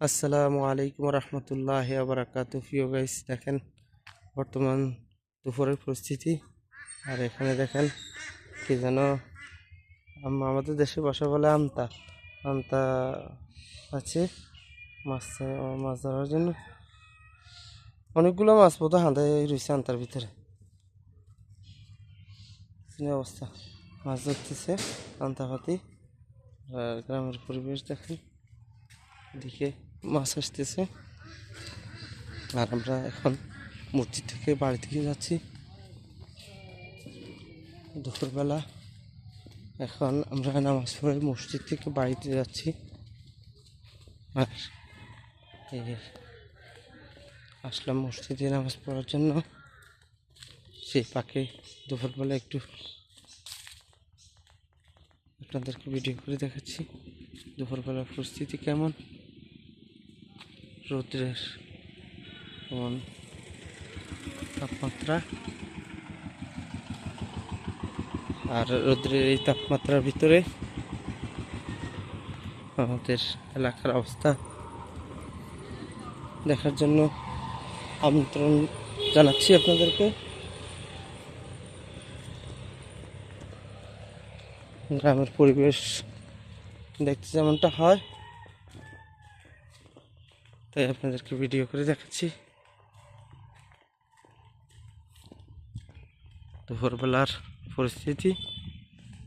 আসসালামু আলাইকুম রহমতুল্লাহ আবরাকাত গাইস দেখেন বর্তমান দুপুরের পরিস্থিতি। আর এখানে দেখেন কি যেন আম- আমাদের দেশে বসা বলে আমতা। আমতা আছে, মাছ মাছ ধরার জন্য অনেকগুলো মাছ বোধ হাঁদায় রয়েছে আন্তার ভিতরে। অবস্থা? মাছ ধরতেছে আন্তাপাতি আর গ্রামের পরিবেশ দেখেন দিকে মাছ আসতেছে। আর আমরা এখন মসজিদ থেকে বাড়ি থেকে যাচ্ছি। দুপুরবেলা এখন আমরা নামাজ পড়ে মসজিদ থেকে বাড়িতে যাচ্ছি। আর আসলাম মসজিদে নামাজ পড়ার জন্য। সেই পাখি দুপুরবেলা একটু আপনাদেরকে ভিডিও করে দেখাচ্ছি। দুপুরবেলার পরিস্থিতি কেমন? রৌদ্রের কেমন তাপমাত্রা? আর রৌদ্রের এই তাপমাত্রার ভিতরে আমাদের এলাকার অবস্থা দেখার জন্য আমন্ত্রণ জানাচ্ছি আপনাদেরকে। গ্রামের পরিবেশ দেখতে যেমনটা হয় তাই আপনাদেরকে ভিডিও করে দেখাচ্ছি। দুপুরবেলার পরিস্থিতি,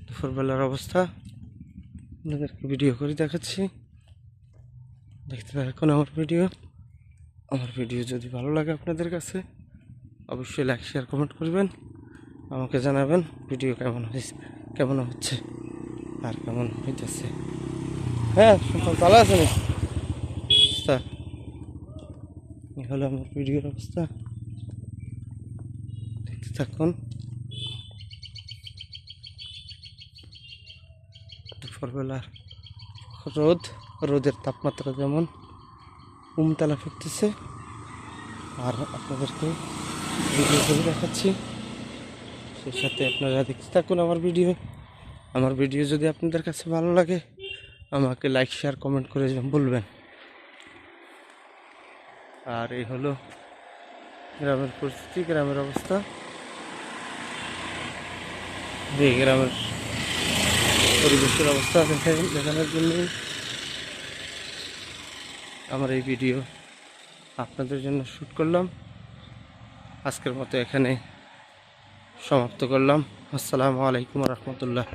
দুপুরবেলার অবস্থা, আপনাদেরকে ভিডিও করে দেখাচ্ছি। দেখতে থাকুন আমার ভিডিও আমার ভিডিও যদি ভালো লাগে আপনাদের কাছে, অবশ্যই লাইক শেয়ার কমেন্ট করবেন। আমাকে জানাবেন ভিডিও কেমন হয়েছে কেমন হচ্ছে, আর কেমন হইতেছে। হ্যাঁ ভালো আছে না এই হলো আমার ভিডিওর অবস্থা। দেখতে থাকুন। দুপুরবেলার রোদ, রোদের তাপমাত্রা যেমন উমতলা ফিরতেছে আর আপনাদেরকে ভিডিও করে দেখাচ্ছি। সেই সাথে আপনারা দেখতে থাকুন আমার ভিডিও। আমার ভিডিও যদি আপনাদের কাছে ভালো লাগে, আমাকে লাইক শেয়ার কমেন্ট করে বলবেন। আর এই হলো গ্রামের পরিস্থিতি, গ্রামের অবস্থা। এই গ্রামের পরিবেশের অবস্থা দেখানোর জন্য আমার এই ভিডিও আপনাদের জন্য শ্যুট করলাম। আজকের মতো এখানে সমাপ্ত করলাম। আসসালামু আলাইকুম রহমতুল্লাহ।